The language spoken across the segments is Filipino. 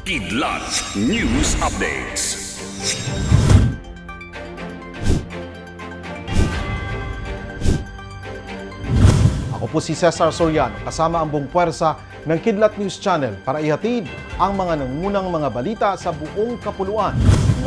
Kidlat News Updates. Ako po si Cesar Soriano kasama ang buong puwersa ng Kidlat News Channel para ihatid ang mga nangunang mga balita sa buong kapuluan.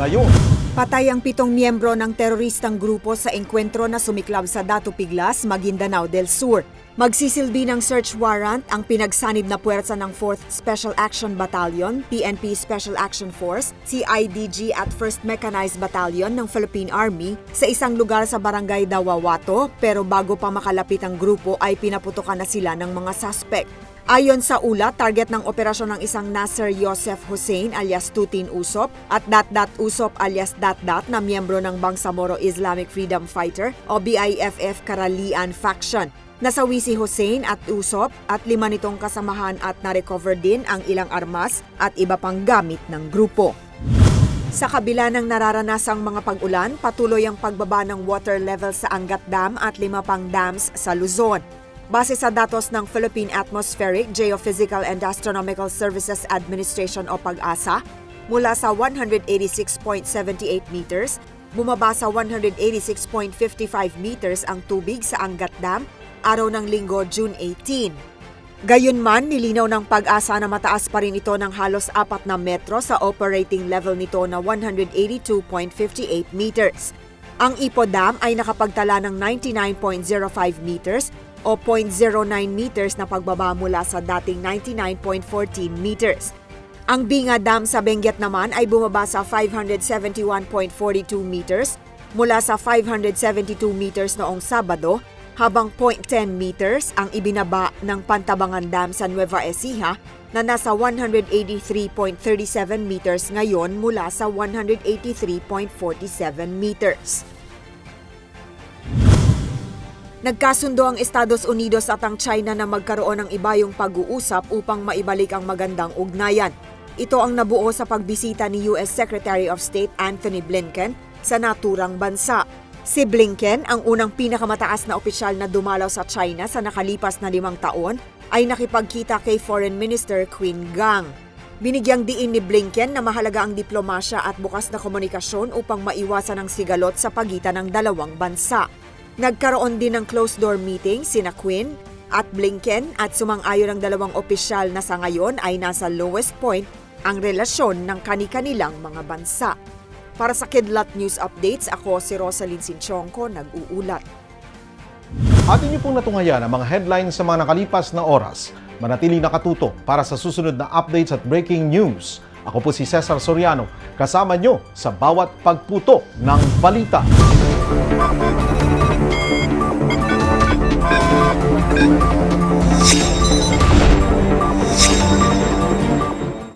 Ngayon, Patay ang pitong miyembro ng teroristang grupo sa engkwentro na sumiklab sa Datu Piglas, Maguindanao del Sur. Magsisilbi ng search warrant ang pinagsanib na puwersa ng 4th Special Action Battalion, PNP Special Action Force, CIDG at 1st Mechanized Battalion ng Philippine Army sa isang lugar sa barangay Dawawato pero bago pa makalapit ang grupo ay pinaputukan na sila ng mga suspect. Ayon sa ulat, target ng operasyon ng isang Nasser Yosef Hussein alias Tutin Usop at Dat-Dat Usop alias Dat-Dat na miyembro ng Bangsamoro Islamic Freedom Fighter o BIFF Karalian Faction. Nasawi si Hussein at Usop at lima nitong kasamahan at narecover din ang ilang armas at iba pang gamit ng grupo. Sa kabila ng nararanasang mga pag-ulan, patuloy ang pagbaba ng water level sa Angat Dam at lima pang dams sa Luzon. Base sa datos ng Philippine Atmospheric, Geophysical and Astronomical Services Administration o PAG-ASA, mula sa 186.78 meters, bumaba sa 186.55 meters ang tubig sa Angat Dam araw ng linggo June 18. Gayunman, nilinaw ng pag-asa na mataas pa rin ito ng halos 4 na metro sa operating level nito na 182.58 meters. Ang Ipo Dam ay nakapagtala ng 99.05 meters o 0.09 meters na pagbaba mula sa dating 99.14 meters. Ang Binga Dam sa Benguet naman ay bumaba sa 571.42 meters mula sa 572 meters noong Sabado habang 0.10 meters ang ibinaba ng Pantabangan Dam sa Nueva Ecija na nasa 183.37 meters ngayon mula sa 183.47 meters. Nagkasundo ang Estados Unidos at ang China na magkaroon ng ibayong pag-uusap upang maibalik ang magandang ugnayan. Ito ang nabuo sa pagbisita ni US Secretary of State Anthony Blinken sa naturang bansa. Si Blinken, ang unang pinakamataas na opisyal na dumalaw sa China sa nakalipas na limang taon, ay nakipagkita kay Foreign Minister Qin Gang. Binigyang diin ni Blinken na mahalaga ang diplomasya at bukas na komunikasyon upang maiwasan ang sigalot sa pagitan ng dalawang bansa. Nagkaroon din ng closed-door meeting sina Quinn at Blinken at sumang-ayon ang dalawang opisyal na sa ngayon ay nasa lowest point ang relasyon ng kani-kanilang mga bansa. Para sa Kidlat News Updates, ako si Rosalyn Sinchonko, nag-uulat. atin niyo pong natungayan ang mga headlines sa mga nakalipas na oras. Manatiling nakatuto para sa susunod na updates at breaking news. Ako po si Cesar Soriano, kasama nyo sa bawat pagputo ng balita. Thank you.